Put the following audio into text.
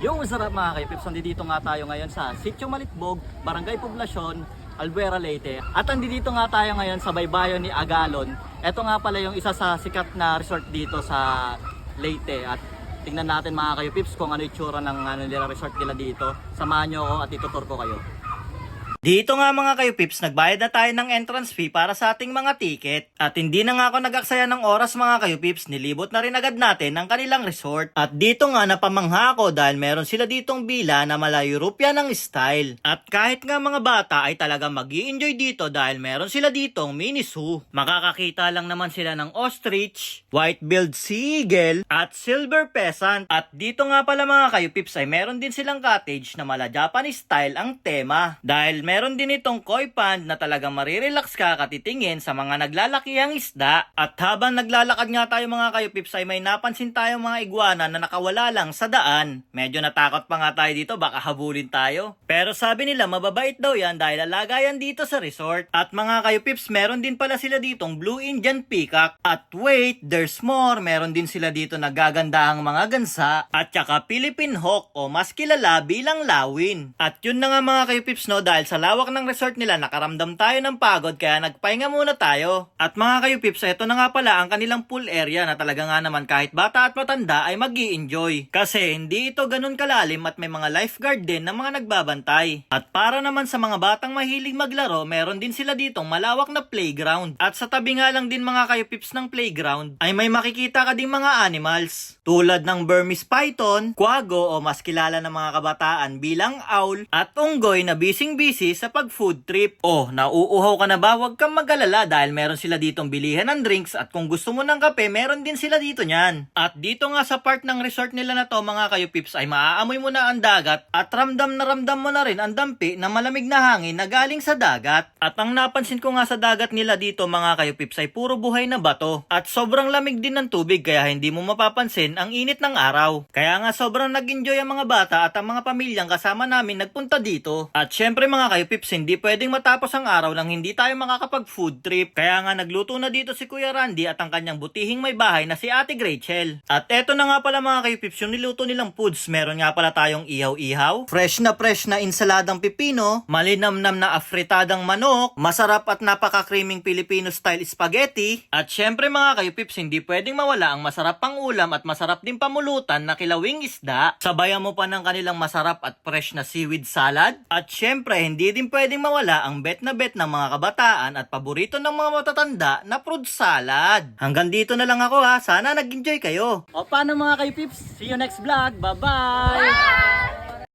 Yung masarap mga kaipips, nandito nga tayo ngayon sa Sitio Malitbog, Barangay Poblasyon, Albuera, Leyte. At nandito nga tayo ngayon sa baybayon ni Agalon. Ito nga pala yung isa sa sikat na resort dito sa Leyte. At tingnan natin mga kaipips kung ano yung tsura ng ano, nila resort nila dito. Samahan nyo ako at itutur ko kayo. Dito nga mga kayo pips, nagbayad na tayo ng entrance fee para sa ating mga ticket. At hindi na nga ako nag-aksaya ng oras mga kayo pips, nilibot na rin agad natin ang kanilang resort. At dito nga napamangha ako dahil meron sila ditong bila na mala European ng style. At kahit nga mga bata ay talagang mag enjoy dito dahil meron sila ditong mini zoo. Makakakita lang naman sila ng ostrich, white-billed sea eagle, at silver pheasant. At dito nga pala mga kayo pips ay meron din silang cottage na mala Japanese style ang tema. Dahil meron din itong koi pond na talagang marirelax ka katitingin sa mga naglalakihang isda. At habang naglalakad nga tayo mga kayo pips ay may napansin tayo mga iguana na nakawala lang sa daan. Medyo natakot pa nga tayo dito baka habulin tayo. Pero sabi nila mababait daw yan dahil alagayan dito sa resort. At mga kayo pips meron din pala sila ditong Blue Indian Peacock. At wait, there's more. Meron din sila dito na gagandahang mga gansa. At saka Philippine Hawk o mas kilala bilang lawin. At yun na nga mga kayo pips no dahil sa lawak ng resort nila nakaramdam tayo ng pagod kaya nagpahinga muna tayo. At mga kayo pips, ito na nga pala ang kanilang pool area na talaga nga naman kahit bata at matanda ay mag enjoy Kasi hindi ito ganun kalalim at may mga lifeguard din na mga nagbabantay. At para naman sa mga batang mahilig maglaro, meron din sila ditong malawak na playground. At sa tabi nga lang din mga kayo pips ng playground ay may makikita ka ding mga animals. Tulad ng Burmese python, quago o mas kilala ng mga kabataan bilang owl at unggoy na sa pag-food trip. Oh, nauuhaw ka na ba? Huwag kang mag-alala dahil meron sila ditong bilihan ng drinks at kung gusto mo ng kape, meron din sila dito niyan. At dito nga sa part ng resort nila na to mga kayo pips ay maaamoy mo na ang dagat at ramdam na ramdam mo na rin ang dampi na malamig na hangin na galing sa dagat. At ang napansin ko nga sa dagat nila dito mga kayo pips ay puro buhay na bato. At sobrang lamig din ng tubig kaya hindi mo mapapansin ang init ng araw. Kaya nga sobrang nag-enjoy ang mga bata at ang mga pamilyang kasama namin nagpunta dito. At syempre mga kayo pips, hindi pwedeng matapos ang araw nang hindi tayo makakapag food trip. Kaya nga nagluto na dito si Kuya Randy at ang kanyang butihing may bahay na si Ate Rachel. At eto na nga pala mga kayo pips, yung niluto nilang foods. Meron nga pala tayong ihaw-ihaw, fresh na fresh na insaladang pipino, malinamnam na afritadang manok, masarap at napaka-creaming Filipino style spaghetti, at syempre mga kayo pips, hindi pwedeng mawala ang masarap pang ulam at masarap din pamulutan na kilawing isda. Sabayan mo pa ng kanilang masarap at fresh na seaweed salad. At syempre, hindi din pwedeng mawala ang bet na bet ng mga kabataan at paborito ng mga matatanda na fruit salad. Hanggang dito na lang ako ha. Sana nag-enjoy kayo. O paano mga kayo pips? See you next vlog. Bye-bye!